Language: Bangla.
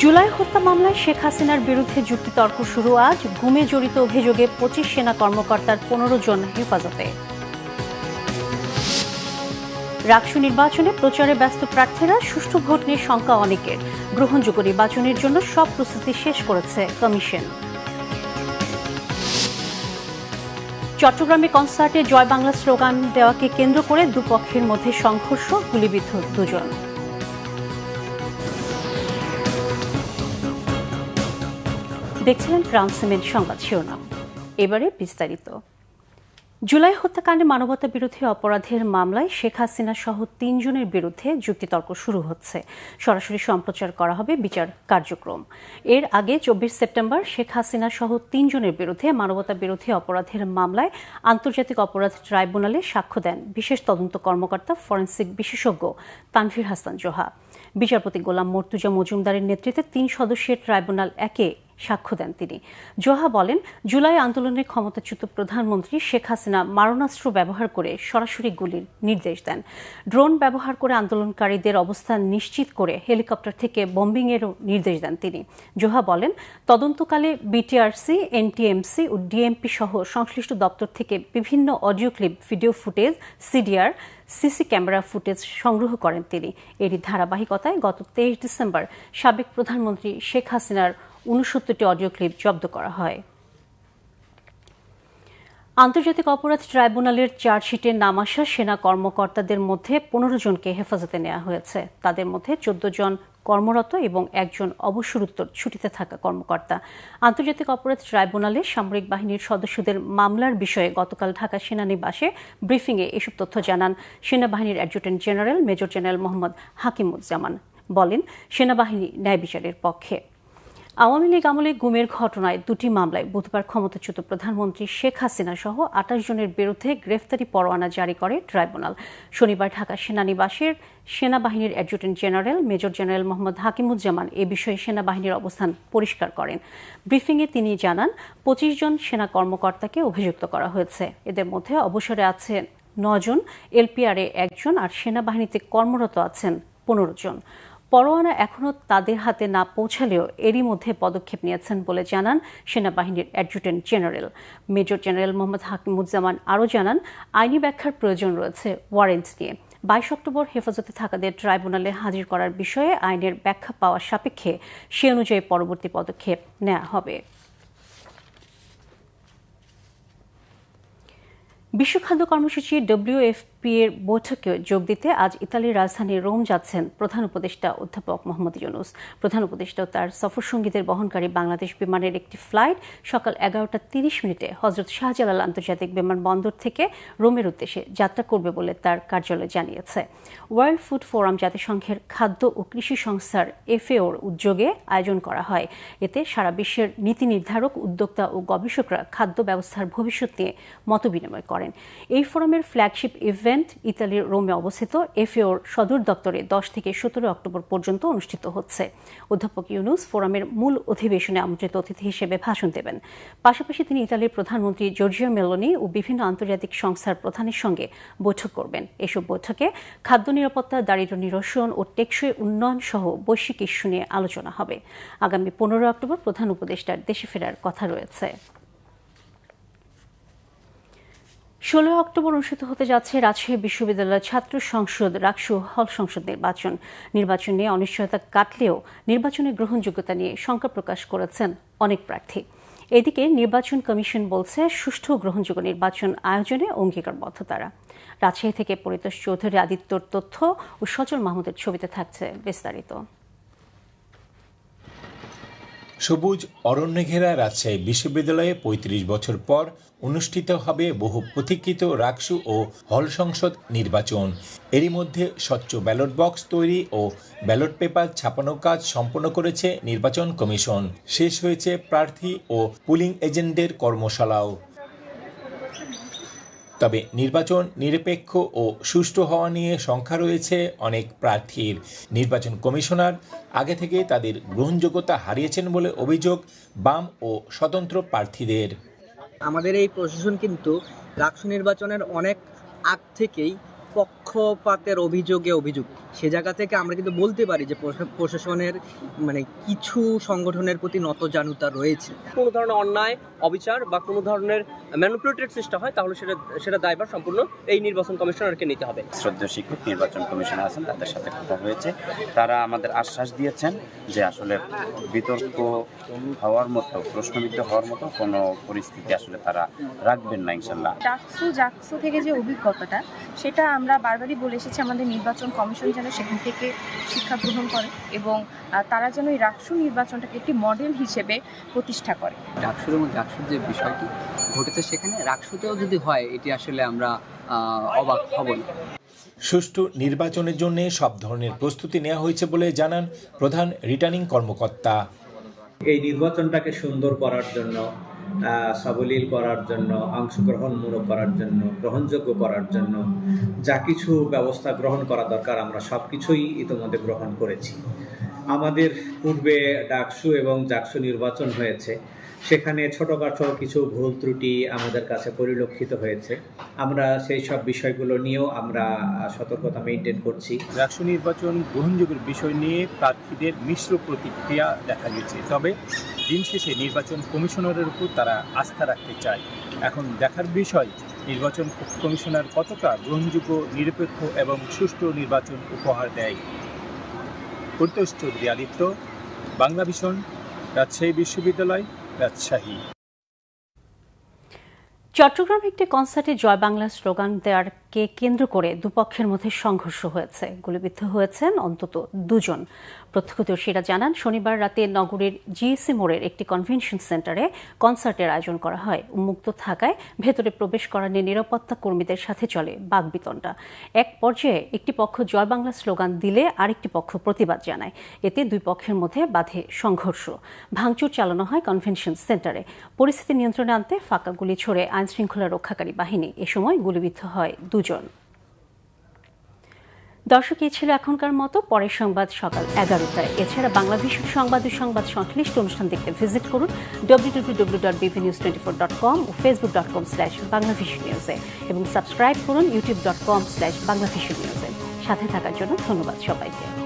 জুলাই হত্যা মামলায় শেখ হাসিনার বিরুদ্ধে যুক্তিতর্ক শুরু আজ। গুমে জড়িত অভিযোগে পঁচিশ সেনা কর্মকর্তার পনেরো জন হেফাজতে। রাকসু নির্বাচনে প্রচারে ব্যস্ত প্রার্থীরা সুষ্ঠু ভোট নিয়ে শঙ্কা অনেকের। গ্রহণযোগ্য নির্বাচনের জন্য সব প্রস্তুতি শেষ করেছে কমিশন। চট্টগ্রামে কনসার্টে জয় বাংলা স্লোগান দেওয়াকে কেন্দ্র করে দুপক্ষের মধ্যে সংঘর্ষ, গুলিবিদ্ধ দুজন। দেখছিলেন ক্রাউন সিমেন্ট সংবাদ শিরোনাম। এবারে বিস্তারিত। জুলাই হত্যাকাণ্ডে মানবতা বিরোধী অপরাধের মামলায় শেখ হাসিনা সহ তিনজনের বিরুদ্ধে যুক্তিতর্ক শুরু হচ্ছে। সরাসরি সম্প্রচার করা হবে বিচার কার্যক্রম। এর আগে চব্বিশ সেপ্টেম্বর শেখ হাসিনা সহ তিনজনের বিরুদ্ধে মানবতা বিরোধী অপরাধের মামলায় আন্তর্জাতিক অপরাধ ট্রাইব্যুনালে সাক্ষ্য দেন বিশেষ তদন্ত কর্মকর্তা, ফরেন্সিক বিশেষজ্ঞ তানভীর হাসান জোহা। বিচারপতি গোলাম মর্তুজা মজুমদারের নেতৃত্বে তিন সদস্যের ট্রাইব্যুনাল একে সাক্ষ্য দেন তিনি। জোহা বলেন, জুলাই আন্দোলনের ক্ষমতাচ্যুত প্রধানমন্ত্রী শেখ হাসিনা মারণাস্ত্র ব্যবহার করে সরাসরি গুলির নির্দেশ দেন। ড্রোন ব্যবহার করে আন্দোলনকারীদের অবস্থান নিশ্চিত করে হেলিকপ্টার থেকে বম্বিংয়েরও নির্দেশ দেন তিনি। জোহা বলেন, তদন্তকালে বিটিআরসি, এনটিএমসি ও ডিএমপি সহ সংশ্লিষ্ট দপ্তর থেকে বিভিন্ন audio clip, video footage, CDR, CC camera footage সংগ্রহ করেন তিনি। এরই ধারাবাহিকতায় গত তেইশ ডিসেম্বর সাবেক প্রধানমন্ত্রী শেখ হাসিনার উনসত্তরটি অডিও ক্লিপ জব্দ করা হয়। আন্তর্জাতিক অপরাধ ট্রাইব্যুনালের চার্জশিটে নাম আসা সেনা কর্মকর্তাদের মধ্যে পনেরো জনকে হেফাজতে নেওয়া হয়েছে। তাদের মধ্যে চোদ্দ জন কর্মরত এবং একজন অবসরোত্তর ছুটিতে থাকা কর্মকর্তা। আন্তর্জাতিক অপরাধ ট্রাইব্যুনালে সামরিক বাহিনীর সদস্যদের মামলার বিষয়ে গতকাল ঢাকা সেনানিবাসে ব্রিফিংয়ে এসব তথ্য জানান সেনাবাহিনীর adjutant general major general Mohammad Hakimuzzaman বলেন, সেনাবাহিনী ন্যায় বিচারের পক্ষে। আওয়ামী লীগ আমলে গুমের ঘটনায় দুটি মামলায় বুধবার ক্ষমতাচ্যুত প্রধানমন্ত্রী শেখ হাসিনা সহ আঠাশ জনের বিরুদ্ধে গ্রেফতারি পরোয়ানা জারি করে ট্রাইব্যুনাল। শনিবার ঢাকা সেনানিবাসের সেনাবাহিনীর adjutant general, major general Mohammad Hakimuzzaman এ বিষয়ে সেনাবাহিনীর অবস্থান পরিষ্কার করেন। ব্রিফিংয়ে তিনি জানান, পঁচিশ জন সেনা কর্মকর্তাকে অভিযুক্ত করা হয়েছে। এদের মধ্যে অবসরে আছেন নজন, এলপিআরে একজন আর সেনাবাহিনীতে কর্মরত আছেন পনেরো জন। পরোয়ানা এখনও তাদের হাতে না পৌঁছালেও এরই মধ্যে পদক্ষেপ নিয়েছেন বলে জানান সেনাবাহিনীর adjutant general. Major general Mohammad Hakimuzzaman আরও জানান, আইনি ব্যাখ্যার প্রয়োজন রয়েছে ওয়ারেন্ট নিয়ে। বাইশ অক্টোবর হেফাজতে থাকাদের ট্রাইব্যুনালে হাজির করার বিষয়ে আইনের ব্যাখ্যা পাওয়ার সাপেক্ষে সে অনুযায়ী পরবর্তী পদক্ষেপ নেওয়া হবে। বিশ্ব খাদ্য কর্মসূচি ডব্লিউএফপি এর বৈঠকে যোগ দিতে আজ ইতালির রাজধানী রোম যাচ্ছেন প্রধান উপদেষ্টা অধ্যাপক মোহাম্মদ ইউনুস। প্রধান উপদেষ্টা তার সফর সঙ্গীদের বহনকারী বাংলাদেশ বিমানের একটি ফ্লাইট সকাল এগারোটা তিরিশ মিনিটে হজরত শাহজালাল আন্তর্জাতিক বিমানবন্দর থেকে রোমের উদ্দেশ্যে যাত্রা করবে বলে তার কার্যালয় জানিয়েছে। ওয়ার্ল্ড ফুড ফোরাম জাতিসংঘের খাদ্য ও কৃষি সংস্থার এফএওর উদ্যোগে আয়োজন করা হয়। এতে সারা বিশ্বের নীতি নির্ধারক, উদ্যোক্তা ও গবেষকরা খাদ্য ব্যবস্থার ভবিষ্যৎ নিয়ে মতবিনিময় করেন। এই ফোরামের ফ্ল্যাগশিপ ইভেন্ট ইতালির রোমে অবস্থিত এফএওর সদর দপ্তরে দশ থেকে সতেরো অক্টোবর পর্যন্ত অনুষ্ঠিত হচ্ছে। অধ্যাপক ইউনুস ফোরামের মূল অধিবেশনে আমন্ত্রিত অতিথি হিসেবে ভাষণ দেবেন। পাশাপাশি তিনি ইতালির প্রধানমন্ত্রী জর্জিও মেলোনি ও বিভিন্ন আন্তর্জাতিক সংস্থার প্রধানের সঙ্গে বৈঠক করবেন। এসব বৈঠকে খাদ্য নিরাপত্তা, দারিদ্র নিরসন ও টেকসই উন্নয়ন সহ বৈশ্বিক ইস্যু নিয়ে আলোচনা হবে। আগামী পনেরো অক্টোবর প্রধান উপদেষ্টার দেশে ফেরার কথা রয়েছে। ষোলো অক্টোবর অনুষ্ঠিত হতে যাচ্ছে রাজশাহী বিশ্ববিদ্যালয়ের ছাত্র সংসদ রাকসু হল সংসদ নির্বাচন। নির্বাচন নিয়ে অনিশ্চয়তা কাটলেও নির্বাচনের গ্রহণযোগ্যতা নিয়ে শঙ্কা প্রকাশ করেছেন অনেক প্রার্থী। এদিকে নির্বাচন কমিশন বলছে, সুষ্ঠু গ্রহণযোগ্য নির্বাচন আয়োজনে অঙ্গীকারবদ্ধ তারা। রাজশাহী থেকে পরিতোষ চৌধুরী আদিত্যর তথ্য ও সজল মাহমুদের ছবিতে থাকছে বিস্তারিত। সবুজ অরণ্য ঘেরা রাজশাহী বিশ্ববিদ্যালয়ে ৩৫ বছর পর অনুষ্ঠিত হবে বহু প্রতীক্ষিত রাকসু ও হল সংসদ নির্বাচন। এরই মধ্যে স্বচ্ছ ব্যালট বক্স তৈরি ও ব্যালট পেপার ছাপানো কাজ সম্পন্ন করেছে নির্বাচন কমিশন। শেষ হয়েছে প্রার্থী ও পুলিং এজেন্টদের কর্মশালাও। তবে নির্বাচন নিরপেক্ষ ও সুষ্ঠু হওয়া নিয়ে সংখ্যা রয়েছে অনেক প্রার্থীর। নির্বাচন কমিশনার আগে থেকে তাদের গ্রহণযোগ্যতা হারিয়েছেন বলে অভিযোগ বাম ও স্বতন্ত্র প্রার্থীদের। আমাদের এই প্রশাসন কিন্তু রাষ্ট্র নির্বাচনের অনেক আগ থেকেই পক্ষপাতের অভিযোগে অভিযোগ সে জায়গা থেকে আমরা কিন্তু বলতে পারি যে প্রশাসনের মানে কিছু সংগঠনের প্রতি নতজানুতা রয়েছে। কোনো ধরনের অন্যায় অবিচার বা কোনো ধরনের ম্যানুপুলেটেড সিস্টেম হয় তাহলে সেটা সেটা দায়ভার সম্পূর্ণ এই নির্বাচন কমিশনারকে নিতে হবে। শ্রদ্ধা শিক্ষক নির্বাচন কমিশন আছেন তাদের সাথে কথা হয়েছে। তারা আমাদের আশ্বাস দিয়েছেন যে আসলে বিতর্ক হওয়ার মতো প্রশ্নবিদ্ধ হওয়ার মতো কোনো পরিস্থিতি আসলে তারা রাখবেন না ইনশাল্লাহ। ডাকসু জাকসু থেকে যে অভিজ্ঞতাটা সেটা আমরা বারবারই বলে এসেছি আমাদের নির্বাচন কমিশন যেন সেখান থেকে শিক্ষা গ্রহণ করে এবং তারা যেন এই রাকসু নির্বাচনটাকে একটি মডেল হিসেবে প্রতিষ্ঠা করে। ডাকসুর এবং ডাকসুর যে বিষয়টি ঘটেছে সেখানে রাকসুতেও যদি হয় এটি আসলে আমরা অবাক হব না। সুষ্ঠু নির্বাচনের জন্য সব ধরনের প্রস্তুতি নেওয়া হয়েছে বলে জানান প্রধান রিটার্নিং কর্মকর্তা। এই নির্বাচনটাকে সুন্দর করার জন্য সাবলীল করার জন্য, অংশগ্রহণমূলক করার জন্য, গ্রহণযোগ্য করার জন্য যা কিছু ব্যবস্থা গ্রহণ করা দরকার, আমরা সব কিছুই ইতিমধ্যে গ্রহণ করেছি। আমাদের পূর্বে ডাকসু এবং জাকসু নির্বাচন হয়েছে। সেখানে ছোটোখাটো কিছু ভুল ত্রুটি আমাদের কাছে পরিলক্ষিত হয়েছে। আমরা সেই সব বিষয়গুলো নিয়েও আমরা সতর্কতা মেনটেন করছি। রাষ্ট্র নির্বাচন গ্রহণযোগ্যের বিষয় নিয়ে প্রার্থীদের মিশ্র প্রতিক্রিয়া দেখা গেছে। তবে দিন শেষে নির্বাচন কমিশনারের উপর তারা আস্থা রাখতে চায়। এখন দেখার বিষয়, নির্বাচন কমিশনার কতটা গ্রহণযোগ্য, নিরপেক্ষ এবং সুষ্ঠু নির্বাচন উপহার দেয়? পরিতোষ চৌধুরী আদিত্য বাংলা ভীষণ রাজশাহী বিশ্ববিদ্যালয়, রাজশাহী। চট্টগ্রামে একটি কনসার্টে জয় বাংলা স্লোগান দেওয়ারকে কেন্দ্র করে দুপক্ষের মধ্যে সংঘর্ষ হয়েছে। গুলিবিদ্ধ হয়েছেন অন্তত দুজন। প্রত্যক্ষদর্শীরা জানান, শনিবার রাতে নগরের জিএসি মোড়ের একটি কনভেনশন সেন্টারে কনসার্টের আয়োজন করা হয়। উন্মুক্ত থাকায় ভেতরে প্রবেশ করা নিয়ে নিরাপত্তা কর্মীদের সাথে চলে বাগবিতণ্ডা। এক পর্যায়ে একটি পক্ষ জয় বাংলা স্লোগান দিলে আরেকটি পক্ষ প্রতিবাদ জানায়। এতে দুই পক্ষের মধ্যে বাধে সংঘর্ষ। ভাঙচুর চালানো হয় কনভেনশন সেন্টারে। পরিস্থিতি নিয়ন্ত্রণে আনতে ফাঁকা গুলি ছড়ে আইন শৃঙ্খলা রক্ষাকারী বাহিনী। এ সময় গুলিবিদ্ধ হয় দুজন। দর্শক এ ছিল এখনকার মতো পরের সংবাদ সকাল এগারোটায়। এছাড়া বাংলা সংবাদ ও সংবাদ সংশ্লিষ্ট অনুষ্ঠান দেখতে ভিজিট করুন W W W dot news twenty dot com ও ফেসবুক ডট কম স্ল্যাশ নিউজে এবং সাবস্ক্রাইব করুন ইউটিউব ডট কম স্ল্যাশ নিউজে সাথে থাকার জন্য ধন্যবাদ সবাইকে।